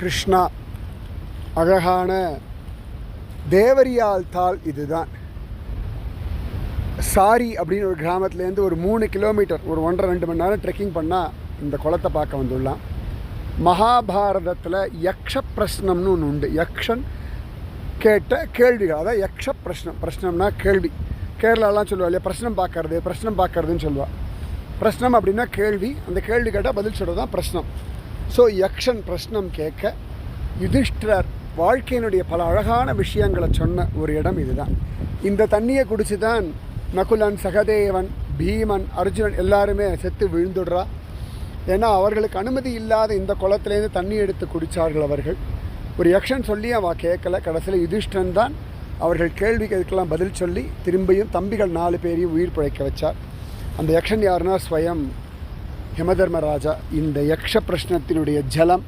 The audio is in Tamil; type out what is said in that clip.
கிருஷ்ணா அழகான தேவரியால் தாள் இதுதான். சாரி அப்படின்னு ஒரு கிராமத்துலேருந்து ஒரு மூணு கிலோமீட்டர் ஒரு ஒன்றரை ரெண்டு மணி நேரம் ட்ரெக்கிங் பண்ணால் இந்த குளத்தை பார்க்க வந்துடலாம். மகாபாரதத்தில் யக்ஷ பிரஷ்னம்னு ஒன்று உண்டு. யக்ஷன் கேட்ட கேள்விகள் அதான் யக்ஷ பிரஷ்னம் பிரஷ்னம்னா கேள்வி. கேரளாலாம் சொல்லுவா இல்லையா பிரச்சனம் பார்க்கறது பிரச்சனம் பார்க்கறதுன்னு சொல்லுவாள் பிரச்சனம் அப்படின்னா கேள்வி அந்த கேள்வி கேட்டால் பதில் சொல்கிறது தான் பிரச்சனம் ஸோ யக்ஷன் பிரஷ்னம் கேட்க யுதிஷ்டிரர் வாழ்க்கையினுடைய பல அழகான விஷயங்களை சொன்ன ஒரு இடம் இதுதான் இந்த தண்ணியை குடிச்சு தான் நகுலன் சகதேவன் பீமன் அர்ஜுனன் எல்லாருமே செத்து விழுந்துடுறா ஏன்னா அவர்களுக்கு அனுமதி இல்லாத இந்த குளத்துலேருந்து தண்ணி எடுத்து குடித்தார்கள் அவர்கள் ஒரு யக்ஷன் சொல்லி அவள் கேட்கல கடைசியில் யுதிஷ்டன் தான் அவர்கள் கேள்விக்கு இதுக்கெல்லாம் பதில் சொல்லி திரும்பியும் தம்பிகள் நாலு பேரையும் உயிர் பிழைக்க வச்சார் அந்த யக்ஷன் யாருன்னா ஸ்வயம் யமதர்மராஜா இந்த யக்ஷ பிரஷ்னத்தினுடைய ஜலம்